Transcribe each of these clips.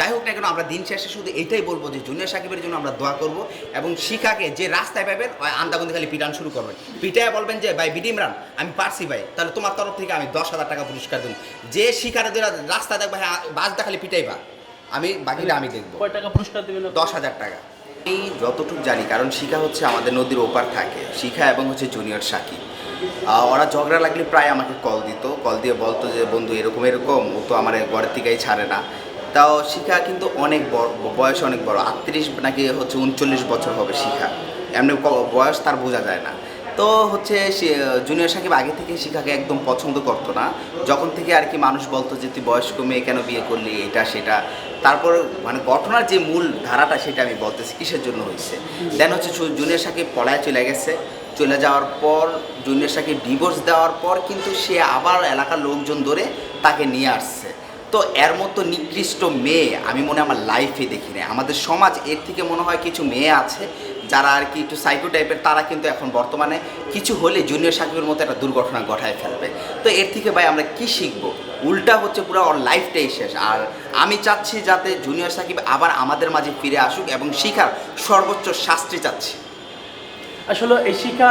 যাই হোক না কেন আমরা দিন শেষে শুধু এটাই বলব যে জুনিয়র সাকিবের জন্য আমরা দোয়া করব এবং শিখাকে যে রাস্তায় পাবেন আন্দাগন্দি খালি পিটান শুরু করবেন। পিটায় বলবেন যে ভাই বিডি ইমরান আমি পারছি ভাই তাহলে তোমার তরফ থেকে আমি দশ হাজার টাকা পুরস্কার দেবো। যে শিখারে রাস্তা দেখবে হ্যাঁ বাসটা খালি পিটাইবা আমি বাকিটা আমি দেখব। টাকা পুরস্কার দেবেন? দশ হাজার টাকা। এই যতটুকু জানি কারণ শিখা হচ্ছে আমাদের নদীর ওপার থাকে শিখা এবং হচ্ছে জুনিয়র সাকিব। ওরা ঝগড়া লাগলে প্রায় আমাকে কল দিত কল দিয়ে বলতো যে বন্ধু এরকম এরকম। ও তো আমার ঘরের থেকেই ছাড়ে না। তাও শিখা কিন্তু অনেক বড়, বয়স অনেক বড়। আটত্রিশ নাকি হচ্ছে উনচল্লিশ বছর হবে শিখা। এমনি বয়স তার বোঝা যায় না। তো হচ্ছে জুনিয়র সাকিব আগে থেকে শিখাকে একদম পছন্দ করতো না। যখন থেকে আর কি মানুষ বলতো যে, তুই বয়স্ক মেয়ে কেন বিয়ে করলি? এটা, সেটা। তারপর মানে ঘটনার যে মূল ধারাটা, সেটা আমি বলতেছি, কিসের জন্য হয়েছে দেন হচ্ছে জুনিয়র সাকিব পলায় চলে গেছে। চলে যাওয়ার পর, জুনিয়র সাকিব ডিভোর্স দেওয়ার পর কিন্তু সে আবার এলাকার লোকজন ধরে তাকে নিয়ে আসছে। তো এর মতো নিকৃষ্ট মেয়ে আমি মনে আমার লাইফে দেখি না আমাদের সমাজ, এর থেকে মনে হয় কিছু মেয়ে আছে যারা আর কি একটু সাইকো টাইপের তারা কিন্তু এখন বর্তমানে কিছু হলে জুনিয়র সাকিবের মতো একটা দুর্ঘটনা ঘটায় ফেলবে। তো এর থেকে ভাই আমরা কি শিখব? উল্টা হচ্ছে পুরো ওর লাইফটাই শেষ। আর আমি চাচ্ছি যাতে জুনিয়র সাকিব আবার আমাদের মাঝে ফিরে আসুক এবং শিখার সর্বোচ্চ শাস্তি চাচ্ছি। আসলে এই শিখা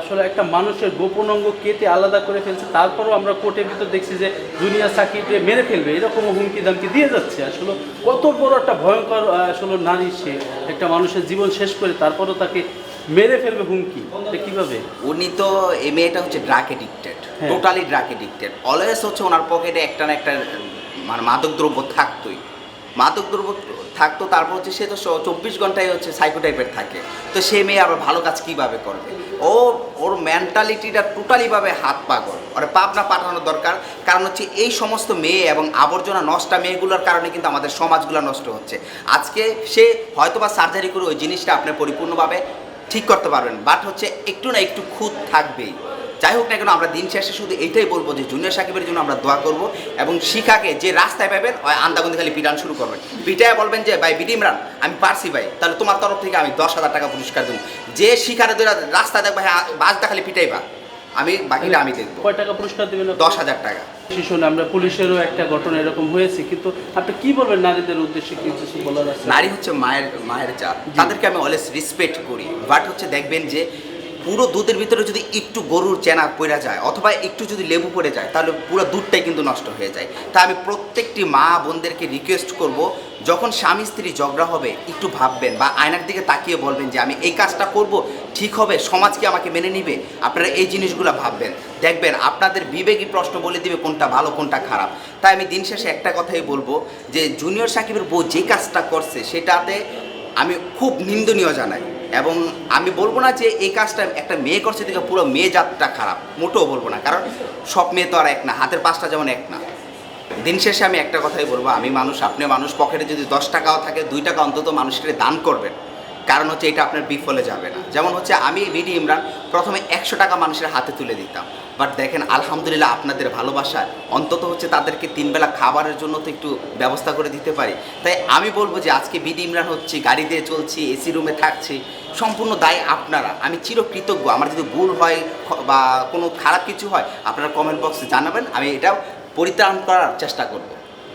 আসলে একটা মানুষের গোপন অঙ্গ কেটে আলাদা করে ফেলছে তারপরও আমরা কোর্টের ভিতর দেখছি যে জুনিয়র সাকিবকে মেরে ফেলবে এরকম হুমকি দামকি দিয়ে যাচ্ছে। আসলে কত বড় একটা ভয়ঙ্কর আসলে নারী সে একটা মানুষের জীবন শেষ করে তারপরও তাকে মেরে ফেলবে হুমকি। কীভাবে? উনি তো এই মেয়েটা হচ্ছে drug addicted. Totally drug addicted always হচ্ছে ওনার পকেটে একটা না একটা মানে মাদক দ্রব্য থাকতোই। মাদক দ্রব্য থাকতো, তারপর হচ্ছে সে তো চব্বিশ ঘন্টায় হচ্ছে সাইকো টাইপের থাকে। তো সে মেয়ে আবার ভালো কাজ কীভাবে করবে? ও, ওর মেন্টালিটিটা টোটালিভাবে হাত পাগল। ওর পাবনা পাঠানো দরকার। কারণ হচ্ছে এই সমস্ত মেয়ে এবং আবর্জনা নষ্টা মেয়েগুলোর কারণে কিন্তু আমাদের সমাজগুলো নষ্ট হচ্ছে। আজকে সে হয়তোবা সার্জারি করে ওই জিনিসটা আপনি পরিপূর্ণভাবে ঠিক করতে পারবেন বাট হচ্ছে একটু না একটু খুঁত থাকবেই। যাই হোক না কেন আমরা দিন শেষে শুধু এটাই বলব যে জুনিয়র সাকিবের জন্য আমরা দোয়া করব এবং শিখাকে যে রাস্তায় পাবেন ওই আন্দাগন্দি খালি পিটান শুরু করবেন। পিটায় বলবেন যে ভাই বিডি ইমরান আমি পারছি ভাই তাহলে তোমার তরফ থেকে আমি দশ হাজার টাকা পুরস্কার দেবো। যে শিখারে দুরা রাস্তা দেখবে হ্যাঁ বাসটা খালি পিটাইবা আমি বাকিটা আমি দেখব। কয় টাকা পুরস্কার দেবেন? দশ হাজার টাকা। শিশুনে আমরা পুলিশেরও একটা ঘটনা এরকম হয়েছে কিন্তু আপনি কি বলবেন নারীদের উদ্দেশ্যে কিছু বলার আছে? নারী হচ্ছে মায়ের মায়ের জাত তাদেরকে আমি অলওয়েজ রেসপেক্ট করি বাট হচ্ছে দেখবেন যে পুরো দুধের ভিতরে যদি একটু গরুর চেনা পড়ে যায়, অথবা একটু যদি লেবু পড়ে যায়, তাহলে পুরো দুধটাই কিন্তু নষ্ট হয়ে যায়। তাই আমি প্রত্যেকটি মা বোনদেরকে রিকোয়েস্ট করব, যখন স্বামী স্ত্রী ঝগড়া হবে, একটু ভাববেন বা আয়নার দিকে তাকিয়ে বলবেন যে, আমি এই কাজটা করব, ঠিক হবে, সমাজ কি আমাকে মেনে নিবে? আপনারা এই জিনিসগুলো ভাববেন। দেখবেন আপনাদের বিবেকই প্রশ্ন বলে দিবে কোনটা ভালো, কোনটা খারাপ। তাই আমি দিন শেষে একটা কথাই বলব যে, জুনিয়র সাকিবের বউ যে কাজটা করছে, সেটাতে আমি খুব নিন্দনীয় জানাই। এবং আমি বলব না যে এই কাজটা একটা মেয়ে করছে দেখে পুরো মেয়ে জাতটা খারাপ, মোটেও বলব না। কারণ সব মেয়ে তো আর এক না, হাতের পাশটা যেমন এক না। দিন শেষে আমি একটা কথাই বলব, আমি মানুষ আপনি মানুষ, পকেটে যদি দশ টাকাও থাকে, দুই টাকা অন্তত মানুষকে দান করবেন। কারণ হচ্ছে এটা আপনার বিফলে যাবে না। যেমন হচ্ছে আমি বিডি ইমরান প্রথমে একশো টাকা মানুষের হাতে তুলে দিতাম। বাট দেখেন, আলহামদুলিল্লাহ আপনাদের ভালোবাসায় অন্তত হচ্ছে তাদেরকে তিনবেলা খাবারের জন্য তো একটু ব্যবস্থা করে দিতে পারি। তাই আমি বলব যে আজকে বিডি ইমরান হচ্ছে, গাড়ি দিয়ে চলছি এসি রুমে থাকছি, সম্পূর্ণ দায় আপনারা। আমি চিরকৃতজ্ঞ। আমার যদি ভুল হয় বা কোনো খারাপ কিছু হয়, আপনারা কমেন্ট বক্সে জানাবেন। আমি এটা পরিত্রাণ করার চেষ্টা করব।